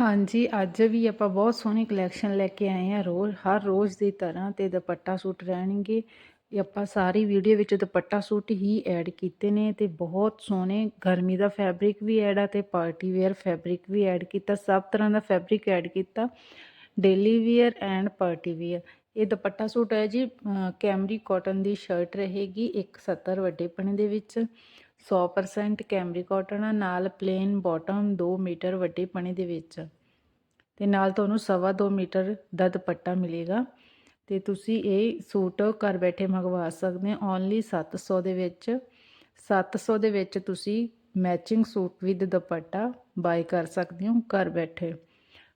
ਹਾਂਜੀ, ਅੱਜ ਵੀ ਆਪਾਂ ਬਹੁਤ ਸੋਹਣੀ ਕਲੈਕਸ਼ਨ ਲੈ ਕੇ ਆਏ ਹਾਂ ਰੋਜ਼, ਹਰ ਰੋਜ਼ ਦੀ ਤਰ੍ਹਾਂ ਤੇ ਦੁਪੱਟਾ ਸੂਟ ਰਹਿਣਗੇ। ਆਪਾਂ ਸਾਰੀ ਵੀਡੀਓ ਵਿੱਚ ਦੁਪੱਟਾ ਸੂਟ ਹੀ ਐਡ ਕੀਤੇ ਨੇ ਤੇ ਬਹੁਤ ਸੋਹਣੇ, ਗਰਮੀ ਦਾ ਫੈਬਰਿਕ ਵੀ ਐਡ ਆ ਤੇ ਪਾਰਟੀ ਵੇਅਰ ਫੈਬਰਿਕ ਵੀ ਐਡ ਕੀਤਾ, ਸਭ ਤਰ੍ਹਾਂ ਦਾ ਫੈਬਰਿਕ ਐਡ ਕੀਤਾ। Daily wear and party wear ਇਹ ਦੁਪੱਟਾ ਸੂਟ ਹੈ ਜੀ ਕੈਮਰੀ ਕਾਟਨ ਦੀ ਸ਼ਰਟ ਰਹੇਗੀ 170 ਵੱਡੇ ਪਣੇ ਦੇ ਵਿੱਚ। 100% ਕੈਮਰੀ ਕਾਟਨ ਆ ਨਾਲ ਪਲੇਨ ਬਾਟਮ 2 ਮੀਟਰ ਵੱਡੇ ਪਣੇ ਦੇ ਵਿੱਚ। ਤੇ ਨਾਲ ਤੁਹਾਨੂੰ ਸਵਾ 2 ਮੀਟਰ ਦਾ ਦੁਪੱਟਾ ਮਿਲੇਗਾ। ਤੇ ਤੁਸੀਂ ਇਹ ਸੂਟ ਘਰ ਬੈਠੇ ਮੰਗਵਾ ਸਕਦੇ ਹੋ। ਓਨਲੀ 700 ਦੇ ਵਿੱਚ। 700 ਦੇ ਵਿੱਚ ਤੁਸੀਂ matching suit with dupatta buy ਕਰ ਸਕਦੇ ਹੋ ਘਰ ਬੈਠੇ।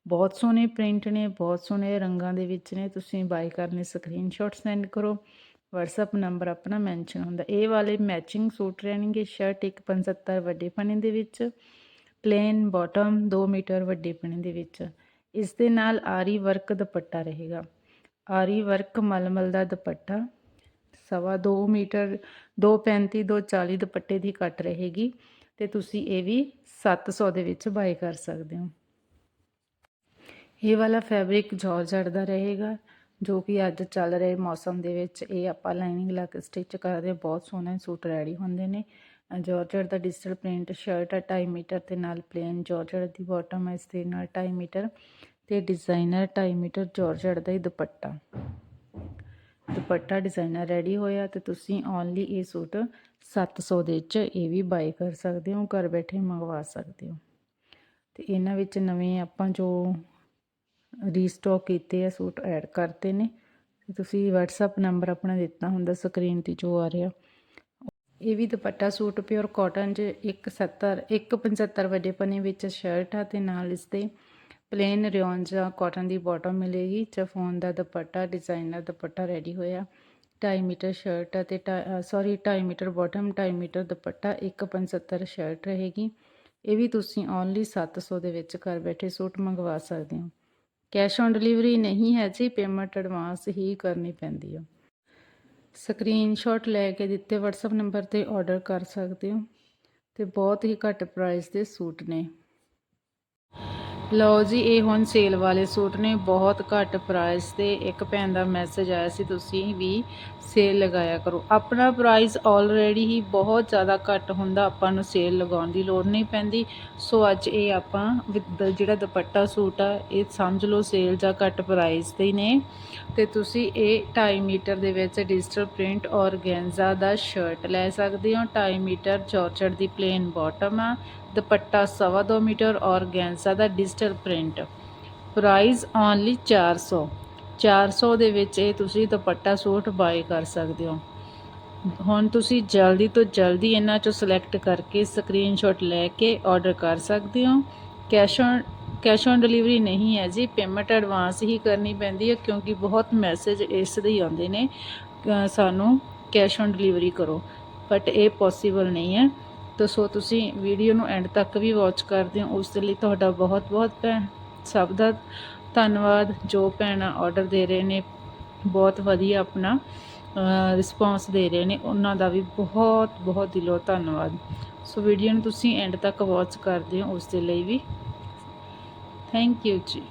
ਬਹੁਤ ਸੋਹਣੇ ਪ੍ਰਿੰਟ ਨੇ, ਬਹੁਤ ਸੋਹਣੇ ਰੰਗਾਂ ਦੇ ਵਿੱਚ ਨੇ। ਤੁਸੀਂ ਬਾਈ ਕਰਨੇ ਸਕਰੀਨਸ਼ਾਟ ਸੈਂਡ ਕਰੋ। WhatsApp ਨੰਬਰ ਆਪਣਾ ਮੈਂਸ਼ਨ ਹੁੰਦਾ। ਇਹ ਵਾਲੇ ਮੈਚਿੰਗ ਸੂਟ ਰਹਿਣਗੇ ਸ਼ਰਟ 175 ਵੱਡੇ ਪਣੇ ਦੇ ਵਿੱਚ ਪਲੇਨ ਬਾਟਮ 2 ਮੀਟਰ ਵੱਡੇ ਪਣੇ ਦੇ ਵਿੱਚ। ਇਸ ਦੇ ਨਾਲ ਆਰੀ ਵਰਕ ਦੁਪੱਟਾ ਰਹੇਗਾ। ਆਰੀ ਵਰਕ ਮਲਮਲ ਦਾ ਦੁਪੱਟਾ, ਸਵਾ 2 ਮੀਟਰ 235 240 ਦੁਪੱਟੇ ਦੀ ਕੱਟ ਰਹੇਗੀ ਤੇ ਤੁਸੀਂ ਇਹ ਵੀ 700 ਦੇ ਵਿੱਚ ਬਾਈ ਕਰ ਸਕਦੇ ਹੋ। ਇਹ ਵਾਲਾ ਫੈਬਰਿਕ ਜਾਰਜਟ ਦਾ ਰਹੇਗਾ। ਜੋ ਕਿ ਅੱਜ ਚੱਲ ਰਹੇ ਮੌਸਮ ਦੇ ਵਿੱਚ, ਇਹ ਆਪਾਂ ਲਾਈਨਿੰਗ ਲਾ ਕੇ ਸਟਿਚ ਕਰਦੇ ਬਹੁਤ ਸੋਹਣੇ ਸੂਟ ਰੈਡੀ ਹੁੰਦੇ ਨੇ। ਜਾਰਜਟ ਦਾ ਡਿਜੀਟਲ ਪ੍ਰਿੰਟ ਸ਼ਰਟ ਹੈ 2.5 ਮੀਟਰ ਤੇ ਨਾਲ ਪਲੇਨ ਜਾਰਜਟ ਦੀ ਬਾਟਮ ਹੈ ਇਸ ਦੇ ਨਾਲ 2.5 ਮੀਟਰ ਤੇ ਡਿਜ਼ਾਈਨਰ 2.5 ਮੀਟਰ ਜਾਰਜਟ ਦਾ ਹੀ ਦੁਪੱਟਾ। ਦੁਪੱਟਾ ਡਿਜ਼ਾਈਨਰ ਰੈਡੀ ਹੋਇਆ ਤੇ ਤੁਸੀਂ ਓਨਲੀ ਇਹ ਸੂਟ 700 ਦੇ ਵਿੱਚ ਇਹ ਵੀ ਬਾਈ ਕਰ ਸਕਦੇ ਹੋ, ਘਰ ਬੈਠੇ ਮੰਗਵਾ ਸਕਦੇ ਹੋ। ਤੇ ਇਹਨਾਂ ਵਿੱਚ ਨਵੇਂ ਆਪਾਂ ਜੋ ਰੀਸਟਾਕ ਕੀਤੇ ਆ, ਸੂਟ ਐਡ ਕਰਤੇ ਨੇ। ਤੁਸੀਂ WhatsApp ਨੰਬਰ ਆਪਣਾ ਦਿੱਤਾ ਹੁੰਦਾ ਸਕਰੀਨ ਤੇ ਜੋ ਆ ਰਿਹਾ। ਇਹ ਵੀ ਦੁਪੱਟਾ ਸੂਟ ਪਿਓਰ ਕਾਟਨ ਚ 170 175 ਵੱਡੇ ਪਨੇ ਵਿੱਚ ਸ਼ਰਟ ਆ ਤੇ ਨਾਲ ਇਸ 'ਤੇ ਪਲੇਨ ਰਿਓਨ ਜਾਂ ਕਾਟਨ ਦੀ ਬਾਟਮ ਮਿਲੇਗੀ। ਚਫੋਨ ਦਾ ਦੁਪੱਟਾ ਡਿਜ਼ਾਈਨਰ ਦੁਪੱਟਾ ਰੈਡੀ ਹੋਇਆ। 2.5 ਮੀਟਰ ਸ਼ਰਟ ਆ ਤੇ sorry 2.5 metre bottom 2.5 metre dupatta 175 shirt ਰਹੇਗੀ। ਇਹ ਵੀ ਤੁਸੀਂ ਓਨਲੀ 700 ਦੇ ਵਿੱਚ ਘਰ ਬੈਠੇ ਸੂਟ ਮੰਗਵਾ ਸਕਦੇ ਹੋ। ਕੈਸ਼ ਔਨ ਡਿਲੀਵਰੀ ਨਹੀਂ ਹੈ ਜੀ, ਪੇਮੈਂਟ ਐਡਵਾਂਸ ਹੀ ਕਰਨੀ ਪੈਂਦੀ ਹੈ ਸਕਰੀਨਸ਼ਾਟ ਲੈ ਕੇ ਦਿੱਤੇ WhatsApp ਨੰਬਰ ਤੇ ਆਰਡਰ ਕਰ ਸਕਦੇ ਹੋ ਤੇ ਬਹੁਤ ਹੀ ਘੱਟ ਪ੍ਰਾਈਸ ਦੇ ਸੂਟ ਨੇ। ਲਓ ਜੀ, ਇਹ ਹੁਣ ਸੇਲ ਵਾਲੇ ਸੂਟ ਨੇ, ਬਹੁਤ ਘੱਟ ਪ੍ਰਾਈਸ ਤੇ ਇੱਕ ਭੈਣ ਦਾ ਮੈਸੇਜ ਆਇਆ ਸੀ, ਤੁਸੀਂ ਵੀ ਸੇਲ ਲਗਾਇਆ ਕਰੋ। ਆਪਣਾ ਪ੍ਰਾਈਸ ਆਲਰੇਡੀ ਹੀ ਬਹੁਤ ਜ਼ਿਆਦਾ ਘੱਟ ਹੁੰਦਾ, ਆਪਾਂ ਨੂੰ ਸੇਲ ਲਗਾਉਣ ਦੀ ਲੋੜ ਨਹੀਂ ਪੈਂਦੀ। ਸੋ ਅੱਜ ਇਹ ਆਪਾਂ with ਜਿਹੜਾ ਦੁਪੱਟਾ ਸੂਟ ਆ, ਇਹ ਸਮਝ ਲਓ ਸੇਲ ਜਾਂ ਘੱਟ ਪ੍ਰਾਈਸ ਤੇ ਹੀ ਨੇ। ਤੇ ਤੁਸੀਂ ਇਹ 2.5 ਮੀਟਰ ਦੇ ਵਿੱਚ ਡਿਜੀਟਲ ਪ੍ਰਿੰਟ ਔਰਗੈਂਜ਼ਾ ਦਾ ਸ਼ਰਟ ਲੈ ਸਕਦੇ ਹੋ। 2.5 ਮੀਟਰ ਜਾਰਜਟ ਦੀ ਪਲੇਨ ਬਾਟਮ ਆ। ਦੁਪੱਟਾ ਸਵਾ 2 ਮੀਟਰ ਔਰਗੈਂਜ਼ਾ ਦਾ ਡਿਜੀਟਲ ਪ੍ਰਿੰਟ। ਪ੍ਰਾਈਸ ਓਨਲੀ 400 400 ਦੇ ਵਿੱਚ ਇਹ ਤੁਸੀਂ ਦੁਪੱਟਾ ਸੂਟ ਬਾਏ ਕਰ ਸਕਦੇ ਹੋ। ਹੁਣ ਤੁਸੀਂ ਜਲਦੀ ਤੋਂ ਜਲਦੀ ਇਹਨਾਂ ਚੋਂ ਸਿਲੈਕਟ ਕਰਕੇ ਸਕਰੀਨਸ਼ਾਟ ਲੈ ਕੇ ਆਰਡਰ ਕਰ ਸਕਦੇ ਹੋ। Cash on cash on delivery ਨਹੀਂ ਹੈ ਜੀ ਪੇਮੈਂਟ ਐਡਵਾਂਸ ਹੀ ਕਰਨੀ ਪੈਂਦੀ ਹੈ ਕਿਉਂਕਿ ਬਹੁਤ ਮੈਸੇਜ ਇਸ ਦੇ ਹੀ ਆਉਂਦੇ ਨੇ। ਸਾਨੂੰ ਕੈਸ਼ ਔਨ ਡਿਲੀਵਰੀ ਕਰੋ ਬਟ ਇਹ ਪੋਸੀਬਲ ਨਹੀਂ ਹੈ। ਤਾਂ ਸੋ ਤੁਸੀਂ ਵੀਡੀਓ ਨੂੰ ਐਂਡ ਤੱਕ ਵੀ ਵਾਚ ਕਰਦੇ ਹੋ, ਉਸ ਦੇ ਲਈ ਤੁਹਾਡਾ ਬਹੁਤ ਬਹੁਤ ਭੈਣ, ਸਭ ਦਾ ਧੰਨਵਾਦ, ਜੋ ਭੈਣਾਂ ਆਰਡਰ ਦੇ ਰਹੇ ਨੇ, ਬਹੁਤ ਵਧੀਆ ਆਪਣਾ ਰਿਸਪੌਂਸ ਦੇ ਰਹੇ ਨੇ, ਉਹਨਾਂ ਦਾ ਵੀ ਬਹੁਤ ਬਹੁਤ ਦਿਲੋਂ ਧੰਨਵਾਦ। ਸੋ ਵੀਡੀਓ ਨੂੰ ਤੁਸੀਂ ਐਂਡ ਤੱਕ ਵਾਚ ਕਰਦੇ ਹੋ, ਉਸ ਦੇ ਲਈ ਵੀ। ਥੈਂਕ ਯੂ ਜੀ।